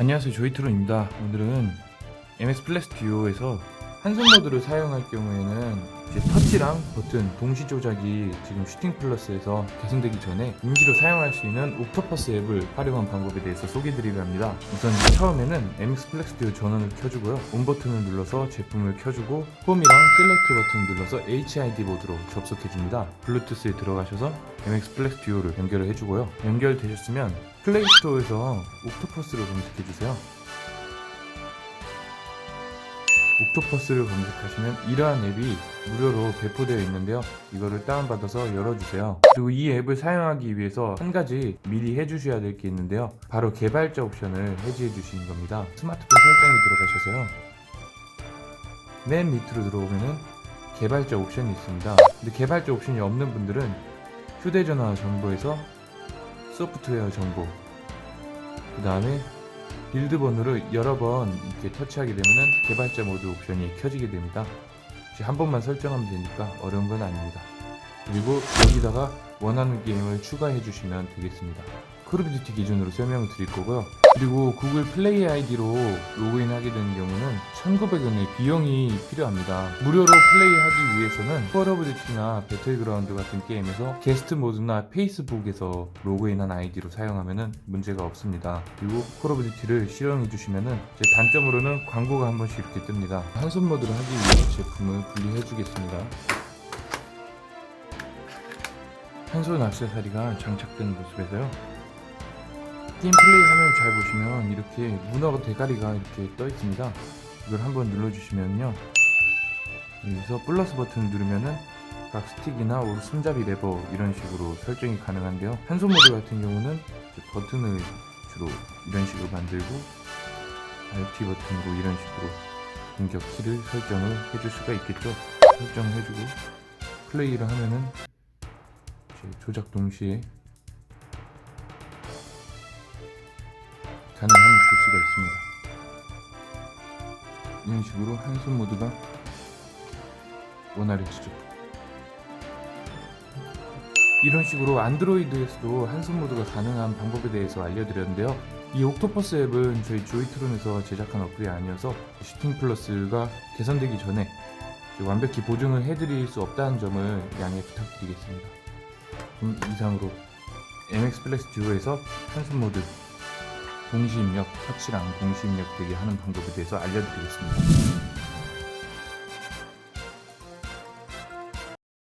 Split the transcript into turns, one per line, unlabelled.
안녕하세요. 조이트론입니다. 오늘은 MX 플래스 듀오에서 한손 모드를 사용할 경우에는 이제 터치랑 버튼 동시 조작이 지금 슈팅 플러스에서 개선되기 전에 임시로 사용할 수 있는 옥토퍼스 앱을 활용한 방법에 대해서 소개드리려 합니다 우선 처음에는 MX 플래스 듀오 전원을 켜주고요 온 버튼을 눌러서 제품을 켜주고 홈이랑 셀렉트 버튼을 눌러서 HID 모드로 접속해줍니다 블루투스에 들어가셔서 MX 플렉스 듀오를 연결을 해주고요. 연결되셨으면 플레이 스토어에서 옥토퍼스를 검색해주세요. 옥토퍼스를 검색하시면 이러한 앱이 무료로 배포되어 있는데요. 이거를 다운받아서 열어주세요. 그리고 이 앱을 사용하기 위해서 한 가지 미리 해주셔야 될 게 있는데요. 바로 개발자 옵션을 해지해 주시는 겁니다. 스마트폰 설정에 들어가셔서요. 맨 밑으로 들어오면은 개발자 옵션이 있습니다. 근데 개발자 옵션이 없는 분들은 휴대전화 정보에서 소프트웨어 정보 그 다음에 빌드 번호를 여러 번 이렇게 터치하게 되면은 개발자 모드 옵션이 켜지게 됩니다. 한 번만 설정하면 되니까 어려운 건 아닙니다. 그리고 여기다가 원하는 게임을 추가해 주시면 되겠습니다. 듀티 기준으로 설명을 드릴 거고요. 그리고 구글 플레이 아이디로 로그인하게 되는 경우는 1,900원의 비용이 필요합니다. 무료로 플레이하기 위해서는 콜 오브 듀티나 배틀그라운드 같은 게임에서 게스트 모드나 페이스북에서 로그인한 아이디로 사용하면 문제가 없습니다. 그리고 콜 오브 듀티를 실행해 주시면은 이제 단점으로는 광고가 한 번씩 이렇게 뜹니다. 한손 모드로 하기 위해 제품을 분리해 주겠습니다. 한손 액세서리가 장착된 모습에서요. 게임 플레이 화면 잘 보시면 이렇게 문어 대가리가 이렇게 떠 있습니다. 이걸 한번 눌러주시면요. 여기서 플러스 버튼을 누르면은 각 스틱이나 오른 손잡이 레버 이런 식으로 설정이 가능한데요. 한손 모드 같은 경우는 버튼을 주로 이런 식으로 만들고 RT 버튼으로 이런 식으로 공격 키를 설정을 해줄 수가 있겠죠. 설정을 해주고 플레이를 하면은 조작 동시에 가능함을 볼 수가 있습니다. 이런 식으로 한 손 모드가 원활해지죠. 이런 식으로 안드로이드에서도 한 손 모드가 가능한 방법에 대해서 알려드렸는데요. 이 옥토퍼스 앱은 저희 조이트론에서 제작한 어플이 아니어서 슈팅 플러스가 개선되기 전에 완벽히 보증을 해드릴 수 없다는 점을 양해 부탁드리겠습니다. 그럼 이상으로 MX 플렉스 듀오에서 한손 모드 동시 입력 터치랑 동시 입력 되게 하는 방법에 대해서 알려드리겠습니다.